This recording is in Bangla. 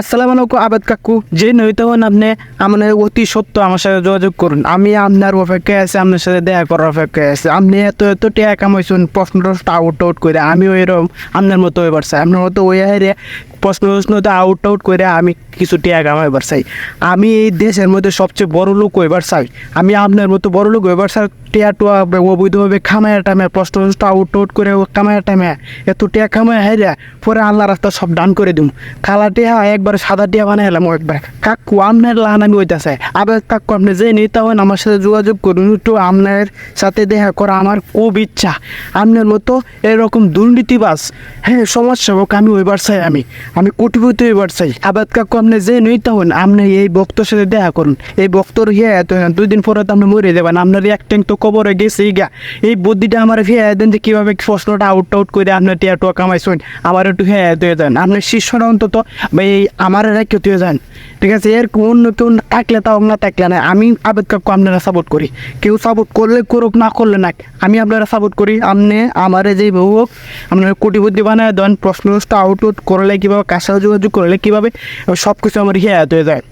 আসসালামু আলাইকুম আবেদ কাকু। যে নইতে হন আপনি আমার অতি সত্য আমার সাথে যোগাযোগ করুন। আমি আপনার অপেক্ষায় আছি, আপনার সাথে দেখা করার অপেক্ষায় আছে। আপনি এত এত টেয়া কামাইছেন প্রশ্ন আউট আউট করে আমিও এরকম আপনার মতো হয়ে পারছি। আপনার মতো ওই হারে প্রশ্ন প্রশ্নতে আউট আউট করে আমি কিছু টেয়া কামাইবার চাই। আমি এই দেশের মধ্যে সবচেয়ে বড় লোক হইবার চাই। আমি আপনার মতো বড় লোক হইবার চাই, টেয়া টোয়া অবৈধভাবে খামায় টাইমে প্রশ্ন টশ্ন আউট আউট করে কামায় টাইমে এত টেয়া কামায় হাইরা, পরে আল্লাহ রাস্তা সব ডান করে দিম। কালা টিয়া একবার সাদা টিয়া বানাই এলাম একবার। কাকু, আপনার লাহান আমি ওইটাছে আবার কাকু, আপনি যে নিতে হন, আমার সাথে যোগাযোগ করুন, একটু আপনার সাথে দেখা করা আমার খুব ইচ্ছা। আপনার মতো এরকম দুর্নীতিবাস হ্যাঁ সমাজ সেবক আমি ওইবার চাই আমি। আমি কোটিপতি ওইবার চাই। আবাদ কাকু, আপনি যে নিতে হন, আপনি এই বক্তর সাথে দেখা করুন। এই বক্তর হিয়া এত দুই দিন পরে তো আপনি মরে দেবেন আপনার এক ট্যাঙ্ক তো কবরে গেছে গা। এই বুদ্ধিটা আমার হিয়া দেন যে কীভাবে প্রশ্নটা আউট আউট করে আপনার টিয়া টোয়া কামাইছেন। আবার একটু হ্যাঁ দিয়ে দেন। আপনার শিষ্যরা অন্তত এই আমার রেখে দিয়ে যান। ঠিক আছে, এর অন্য কেউ থাকলে তাও না থাকলে না। আমি আবেদ কাকু, আপনারা সাপোর্ট করি। কেউ সাপোর্ট করলে করুক, না করলে না। আমি আপনারা সাপোর্ট করি। আপনি আমার যেই হোক, আপনার কোটি বুদ্ধি বানায় দেন প্রশ্ন আউট আউট করলে কীভাবে কার সাথে যোগাযোগ করলে কীভাবে সব কিছু আমার হেয়াত হয়ে যায়।